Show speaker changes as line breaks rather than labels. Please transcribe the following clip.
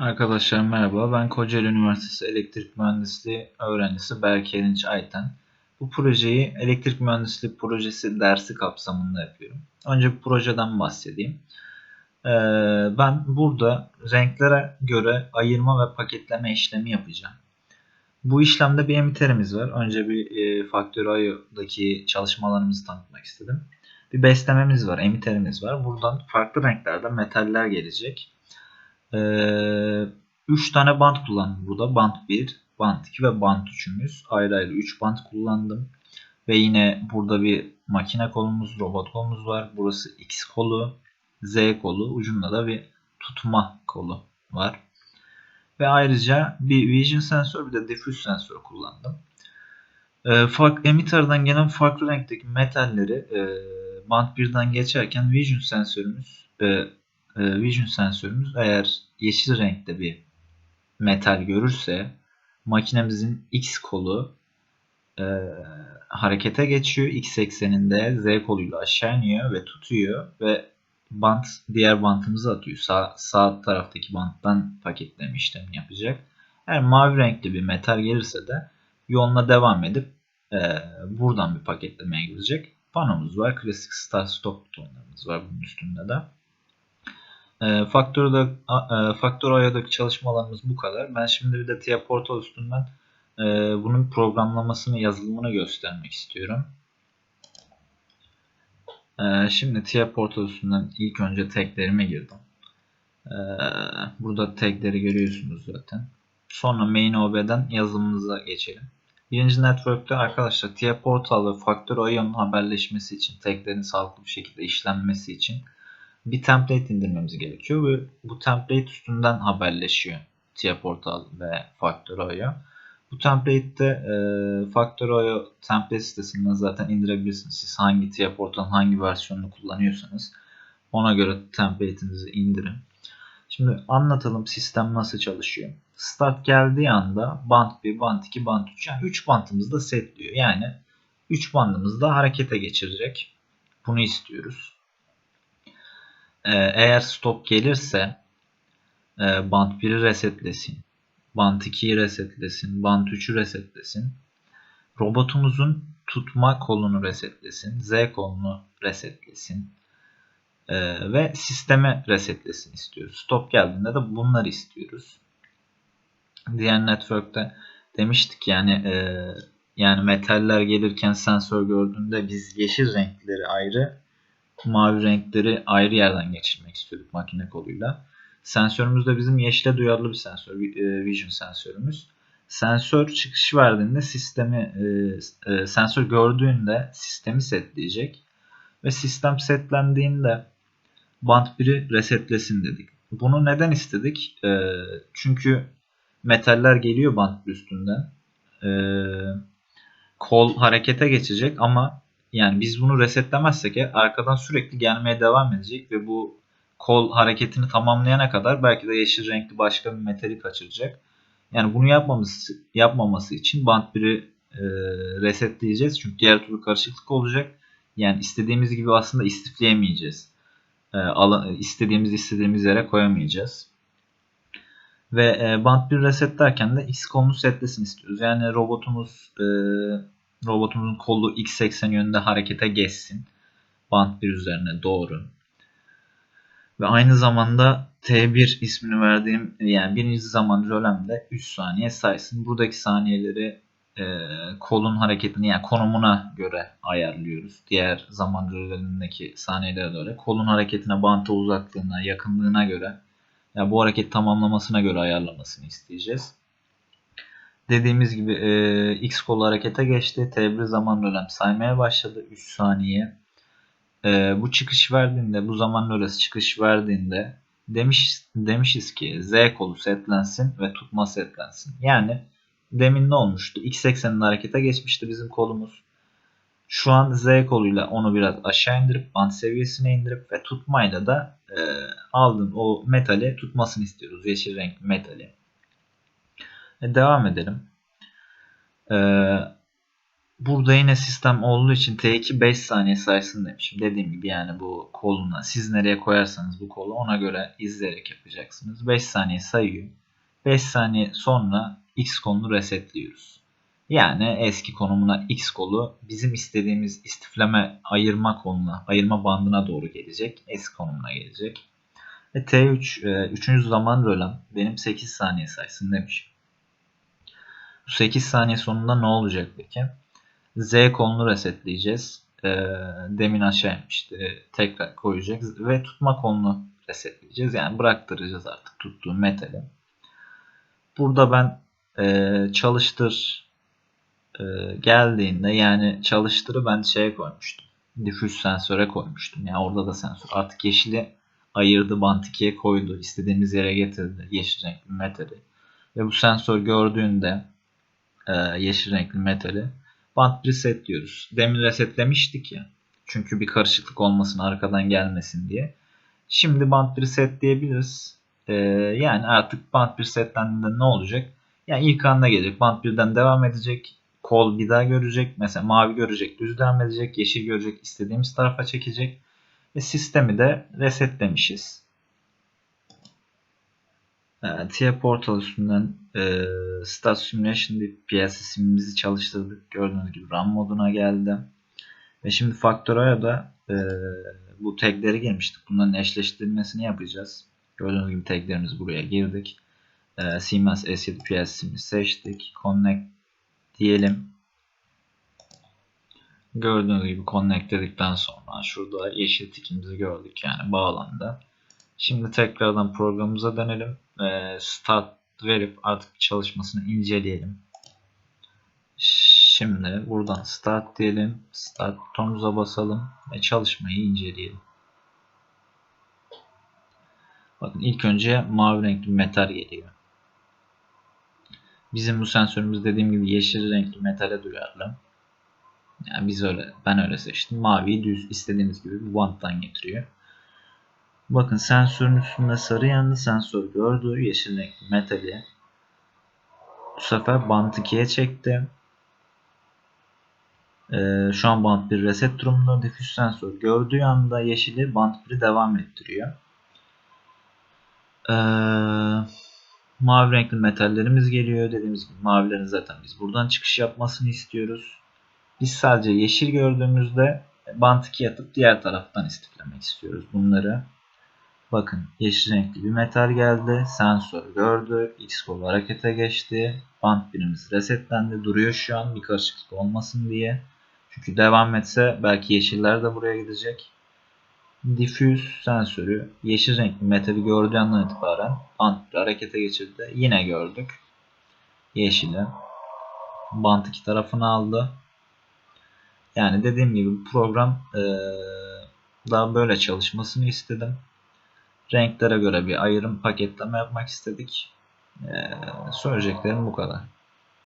Arkadaşlar merhaba. Ben Kocaeli Üniversitesi Elektrik Mühendisliği öğrencisi Berk Erinç Ayten. Bu projeyi elektrik mühendisliği projesi dersi kapsamında yapıyorum. Önce bu projeden bahsedeyim. Ee, ben burada renklere göre ayırma ve paketleme işlemi yapacağım. Bu işlemde bir emiterimiz var. Önce bir e, Factorio.daki çalışmalarımızı tanıtmak istedim. Bir beslememiz var, emiterimiz var. Buradan farklı renklerde metaller gelecek. Ee, 3 tane bant kullandım burada. Bant 1, bant 2 ve bant 3'ümüz. Ayrı ayrı 3 bant kullandım. Ve yine burada bir makine kolumuz, robot kolumuz var. Burası X kolu, Z kolu. Ucunda da bir tutma kolu var. Ve ayrıca bir vision sensör bir de diffuse sensör kullandım. E, fark, emitter'dan gelen farklı renkteki metalleri e, band 1'den geçerken vision sensörümüz e, e, vision sensörümüz eğer yeşil renkte bir metal görürse makinemizin X kolu e, harekete geçiyor. X ekseninde Z koluyla aşağı iniyor ve tutuyor ve bant diğer bantımızı atıyor. Sağ, sağ taraftaki banttan paketleme işlemi yapacak. Eğer mavi renkli bir metal gelirse de yoluna devam edip e, buradan bir paketlemeye girecek. Panomuz var. Klasik start stop butonlarımız var bunun üstünde de. E, Faktörde, e, Faktör ayadaki çalışmalarımız bu kadar. Ben şimdi bir de TIA Portal üstünden e, bunun programlamasını, yazılımını göstermek istiyorum. E, şimdi TIA Portal üstünden ilk önce taglerime girdim. E, burada tagleri görüyorsunuz zaten. Sonra main OB'den yazılımımıza geçelim. Birinci network'te arkadaşlar TIA Portal ve Faktör ayının haberleşmesi için, taglerin sağlıklı bir şekilde işlenmesi için bir template indirmemiz gerekiyor ve bu template üstünden haberleşiyor TIA Portal ve Factor.io. Bu template'de e, Factor.io template sitesinden zaten indirebilirsiniz. Siz hangi TIA Portal'ın hangi versiyonunu kullanıyorsanız ona göre template'inizi indirin. Şimdi anlatalım sistem nasıl çalışıyor. Start geldiği anda band 1, band 2, band 3 yani 3 bandımızı da setliyor. Yani 3 bandımızı da harekete geçirecek. Bunu istiyoruz. Ee, eğer stop gelirse e, band 1'i resetlesin. Band 2'yi resetlesin. Band 3'ü resetlesin. Robotumuzun tutma kolunu resetlesin. Z kolunu resetlesin. Ee, ve sisteme resetlesin istiyoruz. Stop geldiğinde de bunları istiyoruz. Diğer network'te demiştik yani e, yani metaller gelirken sensör gördüğünde biz yeşil renkleri ayrı mavi renkleri ayrı yerden geçirmek istiyorduk makine koluyla. Sensörümüz de bizim yeşile duyarlı bir sensör, e, vision sensörümüz. Sensör çıkış verdiğinde sistemi, e, e, sensör gördüğünde sistemi setleyecek. Ve sistem setlendiğinde band 1'i resetlesin dedik. Bunu neden istedik? çünkü metaller geliyor band üstünden. kol harekete geçecek ama yani biz bunu resetlemezsek arkadan sürekli gelmeye devam edecek ve bu kol hareketini tamamlayana kadar belki de yeşil renkli başka bir metali kaçıracak. Yani bunu yapmamız, yapmaması için band 1'i e, resetleyeceğiz. Çünkü diğer türlü karışıklık olacak. Yani istediğimiz gibi aslında istifleyemeyeceğiz. E, alan, istediğimiz istediğimiz yere koyamayacağız. Ve e, band 1 resetlerken de X kolunu setlesin istiyoruz. Yani robotumuz e, robotumuzun kolu x eksen yönünde harekete geçsin. Band 1 üzerine doğru. Ve aynı zamanda T1 ismini verdiğim yani birinci zaman rölemde 3 saniye saysın. Buradaki saniyeleri e, kolun hareketini yani konumuna göre ayarlıyoruz. Diğer zaman rölemindeki saniyelere göre. Kolun hareketine, banta uzaklığına, yakınlığına göre ya yani bu hareket tamamlamasına göre ayarlamasını isteyeceğiz. Dediğimiz gibi e, X kolu harekete geçti. T1 zaman dönem saymaya başladı. 3 saniye. E, bu çıkış verdiğinde, bu zaman dönesi çıkış verdiğinde demiş demişiz ki Z kolu setlensin ve tutma setlensin. Yani demin ne olmuştu? X ekseninde harekete geçmişti bizim kolumuz. Şu an Z koluyla onu biraz aşağı indirip band seviyesine indirip ve tutmayla da e, aldığın o metali tutmasını istiyoruz. Yeşil renk metali. E, devam edelim. Ee, Burada yine sistem olduğu için T2 5 saniye saysın demişim. Dediğim gibi yani bu koluna siz nereye koyarsanız bu kolu ona göre izleyerek yapacaksınız. 5 saniye sayıyor. 5 saniye sonra X kolunu resetliyoruz. Yani eski konumuna X kolu bizim istediğimiz istifleme ayırma koluna, ayırma bandına doğru gelecek. Eski konumuna gelecek. Ve T3 3. zaman rölan benim 8 saniye saysın demiş. Bu 8 saniye sonunda ne olacak peki? Z kolunu resetleyeceğiz. E, demin aşağı inmişti. Tekrar koyacağız ve tutma kolunu resetleyeceğiz. Yani bıraktıracağız artık tuttuğu metali. Burada ben e, çalıştır e, geldiğinde yani çalıştırı ben şeye koymuştum. Difüz sensöre koymuştum. Yani orada da sensör. Artık yeşili ayırdı bant 2'ye koydu. istediğimiz yere getirdi yeşil renkli metali. Ve bu sensör gördüğünde e, yeşil renkli metali band reset diyoruz. Demin resetlemiştik ya. Çünkü bir karışıklık olmasın arkadan gelmesin diye. Şimdi band reset diyebiliriz. Ee, yani artık band resetlendiğinde ne olacak? Yani ilk anda gelecek. Band birden devam edecek. Kol bir daha görecek. Mesela mavi görecek. Düz devam edecek. Yeşil görecek. istediğimiz tarafa çekecek. Ve sistemi de resetlemişiz. Evet, TIA Portal üstünden e, Start Simulation deyip PLC simimizi çalıştırdık. Gördüğünüz gibi RAM moduna geldi. Ve şimdi Factorio'ya da e, bu tagleri girmiştik. Bunların eşleştirilmesini yapacağız. Gördüğünüz gibi taglerimiz buraya girdik. E, Siemens S7 PLC'mi seçtik. Connect diyelim. Gördüğünüz gibi connect dedikten sonra şurada yeşil tikimizi gördük yani bağlandı. Şimdi tekrardan programımıza dönelim. E, start verip artık çalışmasını inceleyelim. Şimdi buradan start diyelim. Start butonumuza basalım ve çalışmayı inceleyelim. Bakın ilk önce mavi renkli metal geliyor. Bizim bu sensörümüz dediğim gibi yeşil renkli metale duyarlı. Yani biz öyle, ben öyle seçtim. Maviyi düz istediğimiz gibi bu banttan getiriyor. Bakın sensörün üstünde sarı yandı. Sensör gördü. Yeşil renkli metali. Bu sefer bant 2'ye çekti. Ee, şu an bant 1 reset durumunda. Difüz sensör gördüğü anda yeşili bant 1'i devam ettiriyor. Ee, mavi renkli metallerimiz geliyor. Dediğimiz gibi mavilerin zaten biz buradan çıkış yapmasını istiyoruz. Biz sadece yeşil gördüğümüzde bant 2 atıp diğer taraftan istiflemek istiyoruz bunları. Bakın yeşil renkli bir metal geldi. Sensör gördü. X kolu harekete geçti. Bant birimiz resetlendi. Duruyor şu an bir karışıklık olmasın diye. Çünkü devam etse belki yeşiller de buraya gidecek. Diffuse sensörü yeşil renkli metali gördüğü andan itibaren bant bir harekete geçirdi. Yine gördük. Yeşili. Bant iki tarafını aldı. Yani dediğim gibi program ee, daha böyle çalışmasını istedim. Renklere göre bir ayrım paketleme yapmak istedik. Ee, söyleyeceklerim bu kadar.